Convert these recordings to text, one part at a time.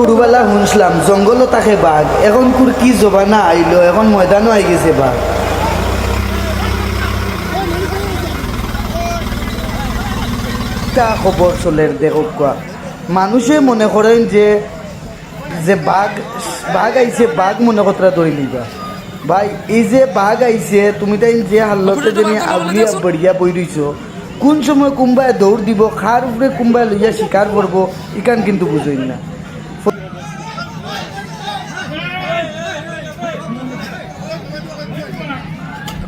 উড়ুবেলা শুনছিলাম জঙ্গলও থাকে বাঘ। এখন কুর কি জবানা আইলো এখন ময়দানও আই গেছে বাঘ। তা খবর চলের দেখক কোয়া মানুষে মনে করেন যে যে বাঘ বাঘ আইছে বাঘ মনে কতটা ধরে নিবা। ভাই এই যে বাঘ আইছে তুমি তাই যে হাল্লতে তুমি আউলিয়া বড়িয়া বই রইছ কোন সময় কোনবায় দৌড় দিব খার উপরে কোনবায় লইয়া শিকার করব ইকান কিন্তু বুঝই না।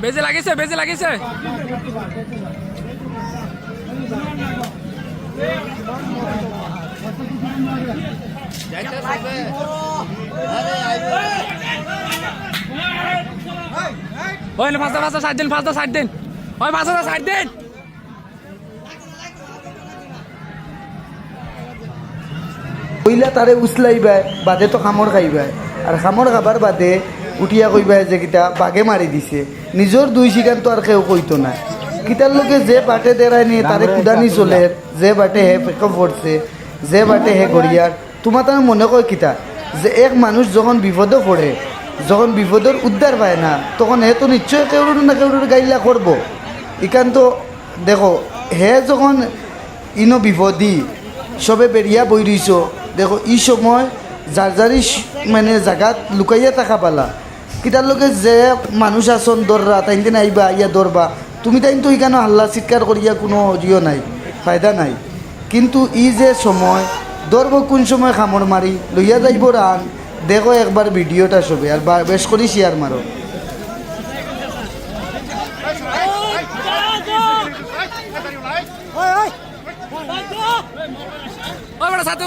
বেজে লাগিছে বেজে লাগিছে। ওই না পাঁচটা পাঁচটা ষাট দিন পাঁচটা ষাট দিন। ওই পাঁচটা ষাট দিন। কইলা তারে উছলাইবাই বাদে তো খামর খাইবাই। আর খামর খাবার বাদে উঠিয়া কইবাই যে কিতা বাঘে মারি দিছে। নিজর দুই শিকার তো আর কেউ কইতো না কিতার লোকে যে বাটে দেরায় নি তারে কুদানি চলে যে বাটে হে পেকপ পড়ছে যে বাটে হে গড়িয়ার তোমার তার মনে কয় কিতা যে এক মানুষ যখন বিপদে পড়ে যখন বিপদের উদ্ধার পায় না তখন হে তো নিশ্চয় কেউর না কেউর গাইলা করব ইকান তো দেখো হে যখন ইনো বিপদী সবে বেরিয়া বই রইছ দেখো ই সময় যার যারি মানে জাগাত লুকাইয়া থাকা পালা। কিতার লোকে যে মানুষ আসন দররা তাই দিন আইবা ইয়া দরবা তুমি তাই তো ইখানে হাল্লা চিৎকার করিয়া কোনো ইয়ে নাই ফায়দা নাই কিন্তু ই যে সময় দরব কোন সময় খামর মারি লইয়া যাইব রান দেখো একবার ভিডিওটা সবে আর বেশ করি শেয়ার মারো সাথে